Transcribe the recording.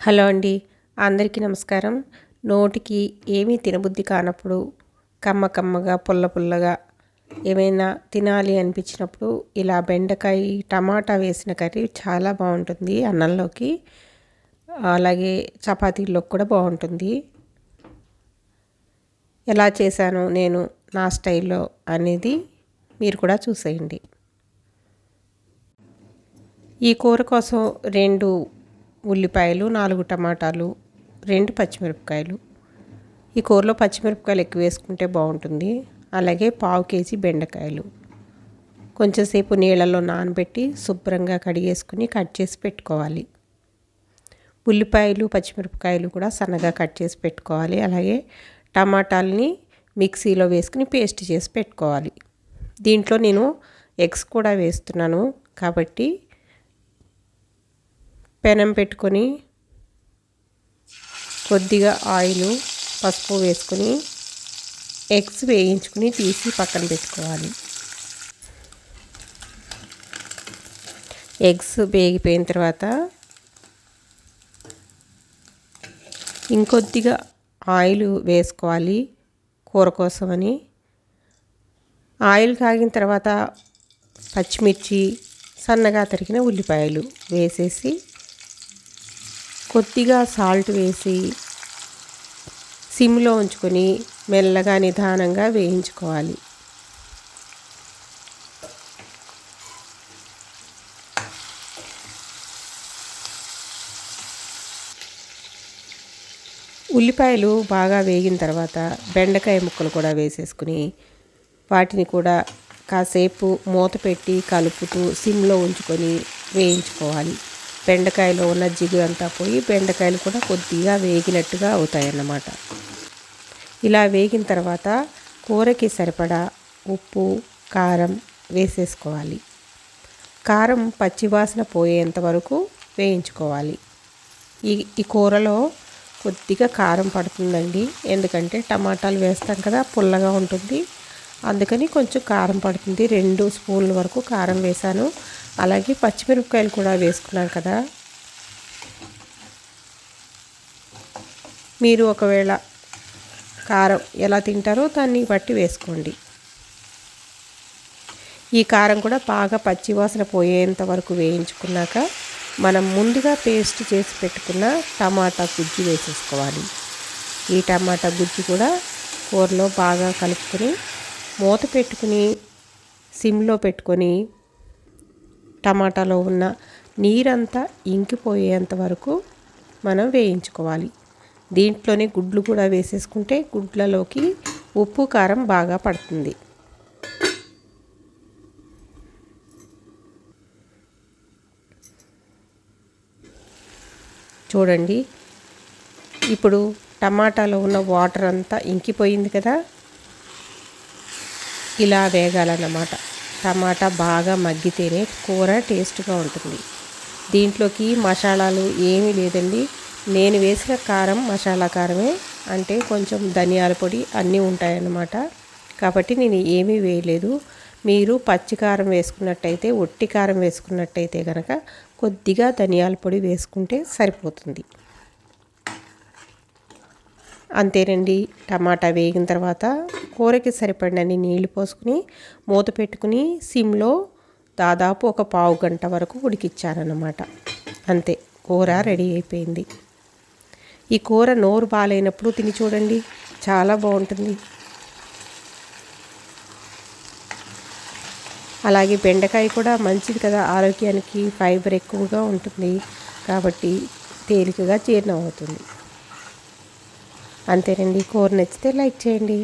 Hello అండి అందరికీ నమస్కారం. నోటికి ఏమీ తినబుద్ధి కానప్పుడు కమ్మ కమ్మగా పుల్ల పుల్లగా ఏమైనా తినాలి అనిపించినప్పుడు ఇలా బెండకాయ టమాటా వేసిన కర్రీ చాలా బాగుంటుంది అన్నంలోకి. అలాగే చపాతీల్లోకి కూడా బాగుంటుంది. ఎలా చేశాను నేను నా స్టైల్లో అనేది మీరు కూడా చూసేయండి. ఈ కూర కోసం రెండు ఉల్లిపాయలు నాలుగు టమాటాలు రెండు పచ్చిమిరపకాయలు. ఈ కూరలో పచ్చిమిరపకాయలు ఎక్కువ వేసుకుంటే బాగుంటుంది. అలాగే పావు కేజీ బెండకాయలు. కొంచెంసేపు నీళ్ళలో నానబెట్టి శుభ్రంగా కడిగేసుకుని కట్ చేసి పెట్టుకోవాలి. ఉల్లిపాయలు పచ్చిమిరపకాయలు కూడా సన్నగా కట్ చేసి పెట్టుకోవాలి. అలాగే టమాటాలని మిక్సీలో వేసుకుని పేస్ట్ చేసి పెట్టుకోవాలి. దీంట్లో నేను ఎగ్స్ కూడా వేస్తున్నాను. కాబట్టి పెనం పెట్టుకొని కొద్దిగా ఆయిల్ పసుపు వేసుకొని ఎగ్స్ వేయించుకుని తీసి పక్కన పెట్టుకోవాలి. ఎగ్స్ వేగిపోయిన తర్వాత ఇంకొద్దిగా ఆయిల్ వేసుకోవాలి కూర కోసమని. ఆయిల్ కాగిన తర్వాత పచ్చిమిర్చి సన్నగా తరిగిన ఉల్లిపాయలు వేసేసి కొద్దిగా సాల్ట్ వేసి సిమ్లో ఉంచుకొని మెల్లగా నిదానంగా వేయించుకోవాలి. ఉల్లిపాయలు బాగా వేగిన తర్వాత బెండకాయ ముక్కలు కూడా వేసేసుకుని వాటిని కూడా కాసేపు మూత పెట్టి కలుపుతూ సిమ్లో ఉంచుకొని వేయించుకోవాలి. బెండకాయలో ఉన్న జిగురు అంతా పోయి బెండకాయలు కూడా కొద్దిగా వేగినట్టుగా అవుతాయన్నమాట. ఇలా వేగిన తర్వాత కూరకి సరిపడా ఉప్పు కారం వేసేసుకోవాలి. కారం పచ్చివాసన పోయేంత వరకు వేయించుకోవాలి. ఈ ఈ కూరలో కొద్దిగా కారం పడుతుందండి. ఎందుకంటే టమాటాలు వేస్తాం కదా పుల్లగా ఉంటుంది. అందుకని కొంచెం కారం పడుతుంది. రెండు స్పూన్ల వరకు కారం వేసాను అలాగే పచ్చిమిరపకాయలు కూడా వేసుకున్నాను కదా. మీరు ఒకవేళ కారం ఎలా తింటారో దాన్ని బట్టి వేసుకోండి. ఈ కారం కూడా బాగా పచ్చివాసన పోయేంత వరకు వేయించుకున్నాక మనం ముందుగా పేస్ట్ చేసి పెట్టుకున్న టమాటా గుజ్జు వేసేసుకోవాలి. ఈ టమాటా గుజ్జు కూడా కూరలో బాగా కలుపుకొని మూత పెట్టుకుని సిమ్లో పెట్టుకొని టమాటాలో ఉన్న నీరంతా ఇంకిపోయేంత వరకు మనం వేయించుకోవాలి. దీంట్లోనే గుడ్లు కూడా వేసేసుకుంటే గుడ్లలోకి ఉప్పు కారం బాగా పడుతుంది. చూడండి. ఇప్పుడు టమాటాలో ఉన్న వాటర్ అంతా ఇంకిపోయింది కదా? ఇలా వేగాలన్నమాట. టమాటా బాగా మగ్గితేనే కూర టేస్ట్గా ఉంటుంది. దీంట్లోకి మసాలాలు ఏమీ లేదండి. నేను వేసిన కారం మసాలా కారమే అంటే కొంచెం ధనియాల పొడి అన్నీ ఉంటాయన్నమాట. కాబట్టి నేను ఏమీ వేయలేదు. మీరు పచ్చి కారం వేసుకున్నట్టయితే ఒట్టి కారం వేసుకున్నట్టయితే కనుక కొద్దిగా ధనియాల పొడి వేసుకుంటే సరిపోతుంది. అంతేనండి. టమాటా వేగిన తర్వాత కూరకి సరిపడినన్ని నీళ్ళు పోసుకుని మూత పెట్టుకుని సిమ్లో దాదాపు ఒక పావు గంట వరకు ఉడికిచ్చానన్నమాట. అంతే కూర రెడీ అయిపోయింది. ఈ కూర నోరు బాగాలేనప్పుడు తిని చూడండి చాలా బాగుంటుంది. అలాగే బెండకాయ కూడా మంచిది కదా ఆరోగ్యానికి ఫైబర్ ఎక్కువగా ఉంటుంది కాబట్టి తేలికగా జీర్ణం అవుతుంది. అంతేనండి. కూర నచ్చితే లైక్ చేయండి.